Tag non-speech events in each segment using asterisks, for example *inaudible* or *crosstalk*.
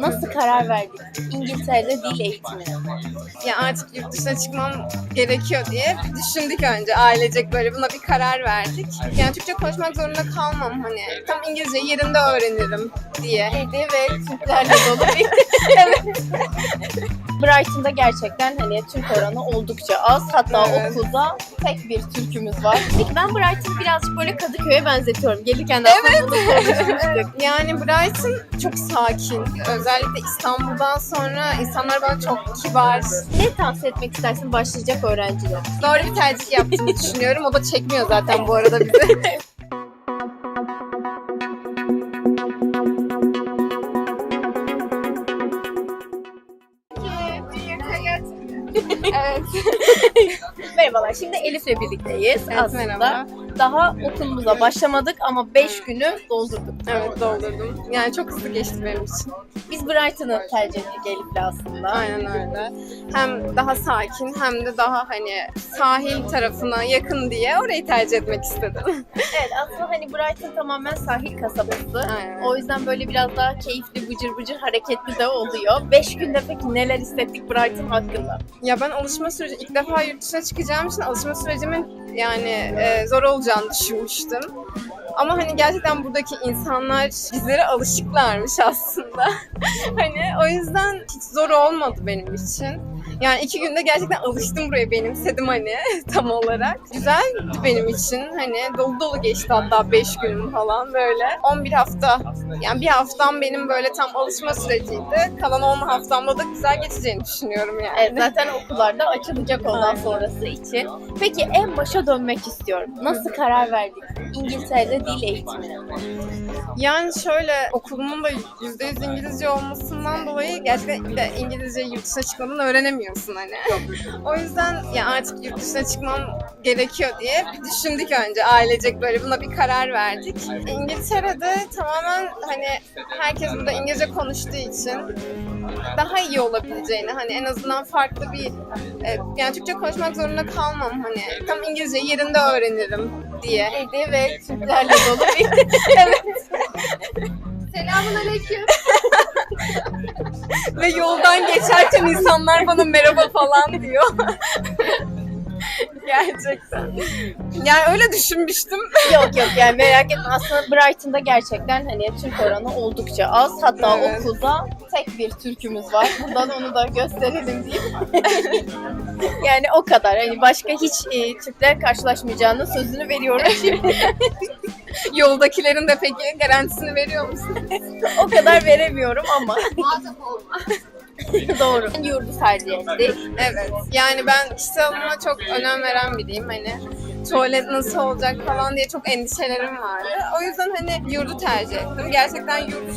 Nasıl karar verdik? İngiltere'de dil eğitimine. Ya artık yurt dışına çıkmam gerekiyor diye düşündük önce ailecek böyle buna bir karar verdik. Yani Türkçe konuşmak zorunda kalmam hani tam İngilizce yerinde öğrenirim diye. Dedi ve Türklerle dolu bir *laughs* Brighton'da gerçekten hani Türk oranı oldukça az. Hatta Evet. okulda tek bir Türk'ümüz var. Peki ben Brighton'ı birazcık böyle Kadıköy'e benzetiyorum. Gelirken de bunu konuşmuştuk. *laughs* Yani Brighton çok sakin. Özellikle İstanbul'dan sonra insanlar bana çok kibar. Ne tavsiye etmek istersin başlayacak öğrencilere? Doğru bir tercih yaptığını düşünüyorum. O da çekmiyor zaten bu arada bizi. *laughs* Merhabalar. Şimdi Elif'le birlikteyiz. Evet, Aslında merhaba. Daha okulumuza başlamadık ama 5 günü doldurduk. Evet doldurdum. Yani çok hızlı geçti benim için. Biz Brighton'ı tercih ettik Elif'le aslında. Aynen öyle. Hem daha sakin hem de daha hani sahil tarafına yakın diye orayı tercih etmek istedim. *laughs* Evet aslında hani Brighton tamamen sahil kasabası. Aynen. O yüzden böyle biraz daha keyifli, bıcır bıcır, hareketli de oluyor. 5 günde peki neler hissettik Brighton hakkında? Ya ben alışma süreci ilk defa yurt dışına çıkacağım için alışma sürecimin yani e, zor olacağını düşünmüştüm. Ama hani gerçekten buradaki insanlar bizlere alışıklarmış aslında. *laughs* hani o yüzden hiç zor olmadı benim için. Yani iki günde gerçekten alıştım buraya benimsedim hani *laughs* tam olarak. Güzeldi benim için hani dolu dolu geçti hatta 5 günüm falan böyle. 11 hafta yani bir haftam benim böyle tam alışma süreciydi. Kalan 10 haftamda da güzel geçeceğini düşünüyorum yani. Evet, zaten okullarda açılacak ondan Aynen. sonrası için. Peki en başa dönmek istiyorum. Nasıl karar verdik? İngiltere'de dil eğitimine. Yani şöyle okulumun da %100 İngilizce olmasından dolayı gerçekten de İngilizce yurt dışına çıkmadan öğrenemiyorsun hani. *laughs* o yüzden ya artık yurt dışına çıkmam gerekiyor diye bir düşündük önce ailecek böyle buna bir karar verdik. İngiltere'de tamamen hani herkes burada İngilizce konuştuğu için daha iyi olabileceğini hani en azından farklı bir e, yani Türkçe konuşmak zorunda kalmam hani tam İngilizce yerinde öğrenirim diye. Dedi ve Türklerle dolu bir *laughs* Selamun aleyküm. *laughs* Ve yoldan geçerken insanlar bana merhaba falan diyor. *laughs* *laughs* Gerçekten. Yani öyle düşünmüştüm. *laughs* Yok yok yani merak etme aslında Brighton'da gerçekten hani Türk oranı oldukça az. Hatta Evet. okulda tek bir Türk'ümüz var. Buradan onu da gösterelim diyeyim. *laughs* yani o kadar. Hani başka hiç e, Türkler karşılaşmayacağının sözünü veriyorum. Yoldakilerin de peki garantisini veriyor musun? o kadar veremiyorum ama. Doğru. *laughs* Yurdu tercih ettik. Evet. Yani ben kişisel adıma çok önem veren biriyim. Hani tuvalet nasıl olacak falan diye çok endişelerim vardı. O yüzden hani yurdu tercih ettim. Gerçekten yurt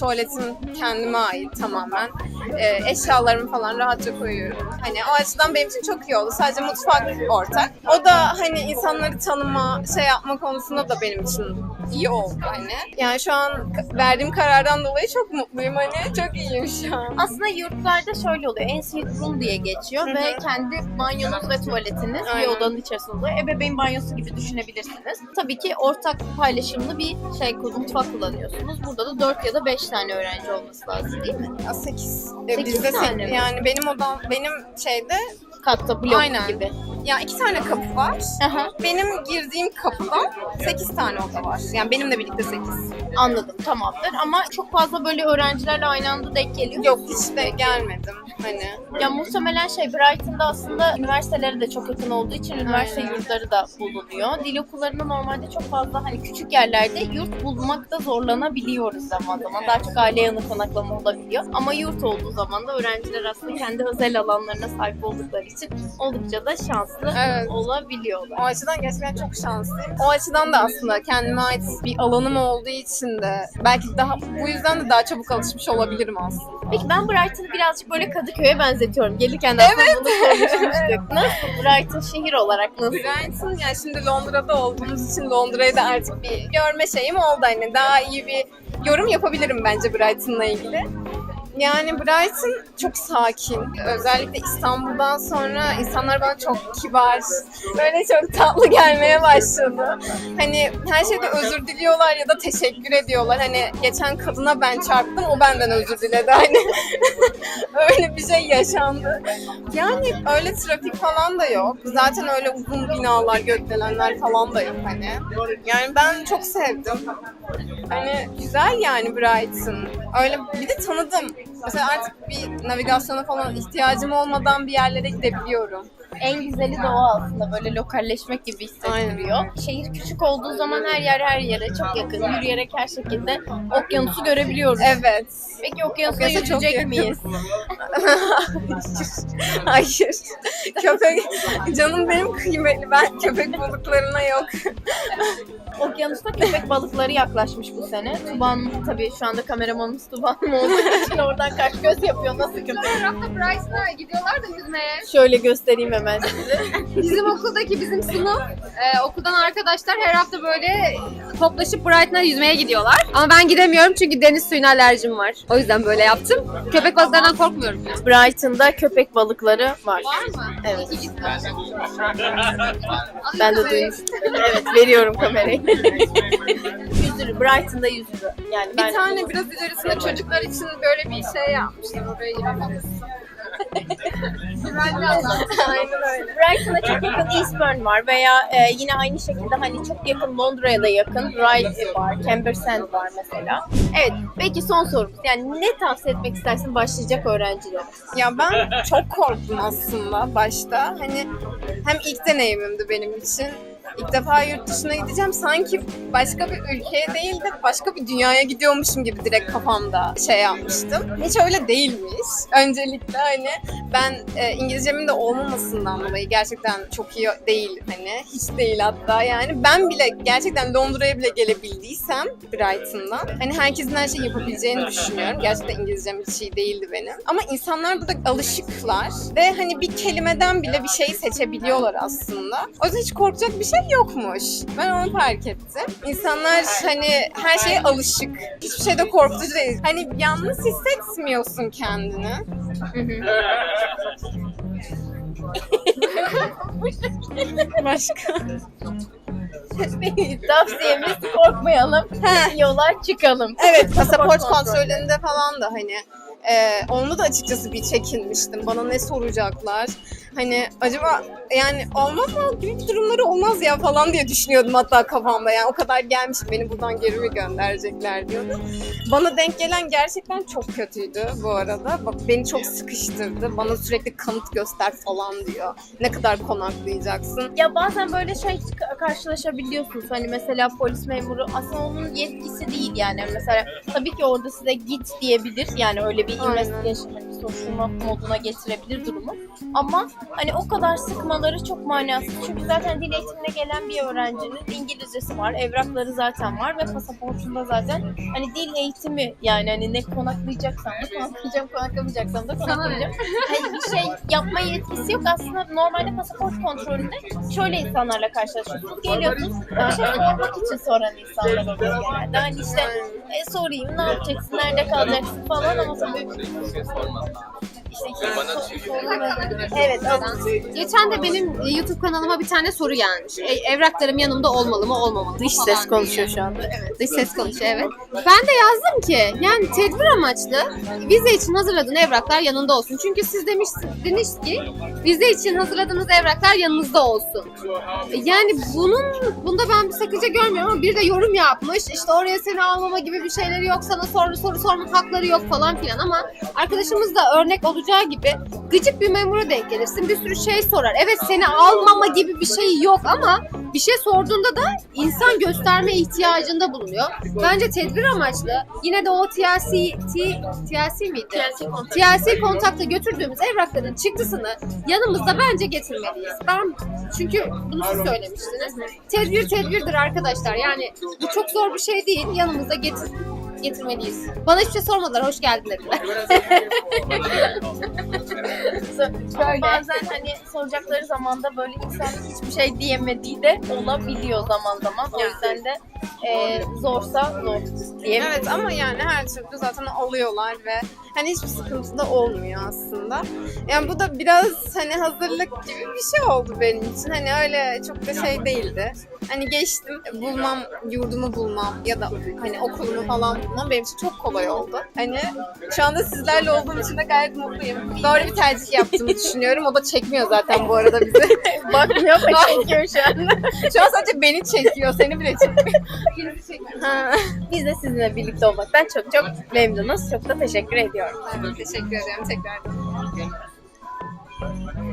tuvaletim kendime ait tamamen. Ee, eşyalarımı falan rahatça koyuyorum. Hani o açıdan benim için çok iyi oldu. Sadece mutfak ortak. O da hani insanları tanıma, şey yapma konusunda da benim için iyi oldu hani. Yani şu an verdiğim karardan dolayı çok mutluyum hani. Çok iyiyim şu an. Aslında yurtlarda şöyle oluyor. En suite room diye geçiyor ve kendi banyonuz ve tuvaletiniz bir Aynen. odanın içerisinde oluyor. Ebeveyn banyosu gibi düşünebilirsiniz. Tabii ki ortak paylaşımlı bir şey mutfak kullanıyorsunuz. Burada da 4 ya da 5 tane öğrenci olması lazım değil mi? 8. Sekiz bizde tane sek- mi? yani benim odam benim şeyde Katta blok Aynen. gibi. Ya iki tane kapı var. Aha, Benim girdiğim kapıdan 8 tane oda var. Yani benimle birlikte 8. anladım tamamdır ama çok fazla böyle öğrencilerle aynı anda denk geliyor. Yok hiç de gelmedim hani. Ya muhtemelen şey Brighton'da aslında üniversitelere de çok yakın olduğu için üniversite Aynen. yurtları da bulunuyor. Dil okullarında normalde çok fazla hani küçük yerlerde yurt bulmakta zorlanabiliyoruz zaman zaman. Daha çok aile yanı konaklama olabiliyor. Ama yurt olduğu zaman da öğrenciler aslında kendi özel alanlarına sahip oldukları için oldukça da şanslı Evet. olabiliyorlar. O açıdan gerçekten çok şanslıyım. O açıdan da aslında kendime ait bir alanım olduğu için de belki daha bu yüzden de daha çabuk alışmış olabilirim aslında. Peki ben Brighton'ı birazcık böyle Kadıköy'e benzetiyorum. Gelirken de aslında bunu konuşmuştuk. *laughs* Nasıl? Brighton şehir olarak nasıl? Brighton yani şimdi Londra'da olduğumuz için Londra'yı da artık bir görme şeyim oldu hani daha iyi bir yorum yapabilirim bence Brighton'la ilgili. Yani Brighton çok sakin. Özellikle İstanbul'dan sonra insanlar bana çok kibar, böyle çok tatlı gelmeye başladı. Hani her şeyde özür diliyorlar ya da teşekkür ediyorlar. Hani geçen kadına ben çarptım, o benden özür diledi. Hani *laughs* öyle bir şey yaşandı. Yani öyle trafik falan da yok. Zaten öyle uzun binalar, gökdelenler falan da yok hani. Yani ben çok sevdim. Hani güzel yani Brighton. Öyle bir de tanıdım. Mesela artık bir navigasyona falan ihtiyacım olmadan bir yerlere gidebiliyorum. En güzeli o aslında böyle lokalleşmek gibi hissettiriyor. Şehir küçük olduğu zaman her yer her yere çok yakın. Yürüyerek her şekilde okyanusu görebiliyoruz. Evet. Peki okyanusta Okyanusa çok yüzecek yakın. miyiz? *laughs* Hayır. Köpek, canım benim kıymetli. Ben köpek balıklarına yok. Okyanusta köpek balıkları yaklaşmış bu sene. Tuban tabii şu anda kameramanımız Tuban olduğu için oradan kaç göz yapıyor. Nasıl köpek? Tarafta Bryce'la gidiyorlar da yüzmeye. Şöyle göstereyim hemen size. Bizim okuldaki bizim sınıf, e, okuldan arkadaşlar her hafta böyle toplaşıp Brighton'a yüzmeye gidiyorlar. Ama ben gidemiyorum çünkü deniz suyuna alerjim var. O yüzden böyle yaptım. Köpek balıklarından korkmuyorum. Brighton'da köpek balıkları var. Var mı? Evet. Ben de duymuştum. Evet veriyorum kamerayı. Yüzürü. Brighton'da yüzürü. Yani ben Bir tane biraz ilerisinde çocuklar için böyle bir şey yapmışlar. Oraya girmemiz. Aynen öyle. Brighton'a çok yakın Eastbourne var veya e, yine aynı şekilde hani çok yakın Londra'ya da yakın Rye var, Cambersand var mesela. Evet, peki son sorumuz. Yani ne tavsiye etmek istersin başlayacak öğrencilere? Ya ben çok korktum aslında başta. Hani hem ilk deneyimimdi benim için. İlk defa yurt dışına gideceğim. Sanki başka bir ülkeye değil de başka bir dünyaya gidiyormuşum gibi direkt kafamda şey yapmıştım. Hiç öyle değilmiş. Öncelikle hani ben e, İngilizcemin de olmamasından dolayı gerçekten çok iyi değil hani. Hiç değil hatta yani. Ben bile gerçekten Londra'ya bile gelebildiysem Brighton'dan hani herkesin her şeyi yapabileceğini düşünüyorum. Gerçekten İngilizcem hiç iyi değildi benim. Ama insanlar burada alışıklar ve hani bir kelimeden bile bir şeyi seçebiliyorlar aslında. O yüzden hiç korkacak bir şey yokmuş. Ben onu fark ettim. İnsanlar hani her şeye alışık. Hiçbir şeyde korkutucu değil. Hani yalnız hissetmiyorsun kendini. *laughs* Başka? *laughs* Tavsiyemiz korkmayalım, yola çıkalım. Evet pasaport kontrolünde falan da hani e, onda da açıkçası bir çekinmiştim. Bana ne soracaklar? Hani acaba yani olmaz mı gibi durumları olmaz ya falan diye düşünüyordum hatta kafamda. Yani o kadar gelmiş beni buradan geri mi gönderecekler diyordu. Bana denk gelen gerçekten çok kötüydü bu arada. Bak beni çok sıkıştırdı. Bana sürekli kanıt göster falan diyor. Ne kadar konaklayacaksın? Ya bazen böyle şey ka- karşılaşabiliyorsunuz. Hani mesela polis memuru aslında onun yetkisi değil yani. Mesela tabii ki orada size git diyebilir. Yani öyle bir investigation, soruşturma moduna getirebilir durumu. Ama hani o kadar sıkmaları çok manasız. Çünkü zaten dil eğitimine gelen bir öğrencinin İngilizcesi var, evrakları zaten var ve pasaportunda zaten hani dil eğitimi yani hani ne konaklayacaksam da konaklayacağım, konaklamayacaksam da konaklayacağım. hani bir şey yapma yetkisi yok. Aslında normalde pasaport kontrolünde şöyle insanlarla karşılaşıyorsunuz. Geliyorsunuz, bir şey sormak için soran insanlar oluyor genelde. Hani işte e, sorayım, ne yapacaksın, nerede kalacaksın falan ama tabii işte Evet, evet. Geçen de benim e, YouTube kanalıma bir tane soru gelmiş. E, evraklarım yanımda olmalı mı olmamalı mı? Dış falan ses diye. konuşuyor şu anda. Dış ses konuşuyor evet. Ben de yazdım ki yani tedbir amaçlı vize için hazırladığın evraklar yanında olsun. Çünkü siz demiştiniz ki vize için hazırladığınız evraklar yanınızda olsun. Yani bunun bunda ben bir sakınca görmüyorum ama bir de yorum yapmış. İşte oraya seni almama gibi bir şeyleri yok. Sana soru soru sorma hakları yok falan filan ama arkadaşımız da örnek olacağı gibi gıcık bir memura denk gelirsin. Bir sürü şey sorar. Evet seni almama gibi bir şey yok ama bir şey sorduğunda da insan gösterme ihtiyacında bulunuyor. Bence tedbir amaçlı yine de o TLC, T, TLC miydi? TLC kontakta götürdüğümüz evrakların çıktısını yanımızda bence getirmeliyiz. Ben çünkü bunu siz söylemiştiniz. Tedbir tedbirdir arkadaşlar. Yani bu çok zor bir şey değil. Yanımızda getir getirmeliyiz. Bana hiçbir şey sormadılar. Hoş geldin dediler. Bazen hani soracakları zaman da böyle insan hiçbir şey diyemediği de olabiliyor zaman zaman. O yüzden de e, zorsa zor diyebilirim. Evet ama yani her türlü zaten alıyorlar ve hani hiçbir sıkıntı da olmuyor aslında. Yani bu da biraz hani hazırlık gibi bir şey oldu benim için. Hani öyle çok da şey değildi. Hani geçtim bulmam, yurdumu bulmam ya da hani okulumu falan bulmam benim için çok kolay oldu. Hani şu anda sizlerle olduğum için de gayet mutluyum. Doğru bir tercih yaptığımı düşünüyorum. O da çekmiyor zaten bu arada bizi. *laughs* Bakmıyor ama çekiyor şu an. şu an sadece beni çekiyor, seni bile çekmiyor. Ha. Biz de sizinle birlikte olmaktan çok çok memnunuz. Çok da teşekkür ediyorum. Ben de teşekkür ederim tekrar.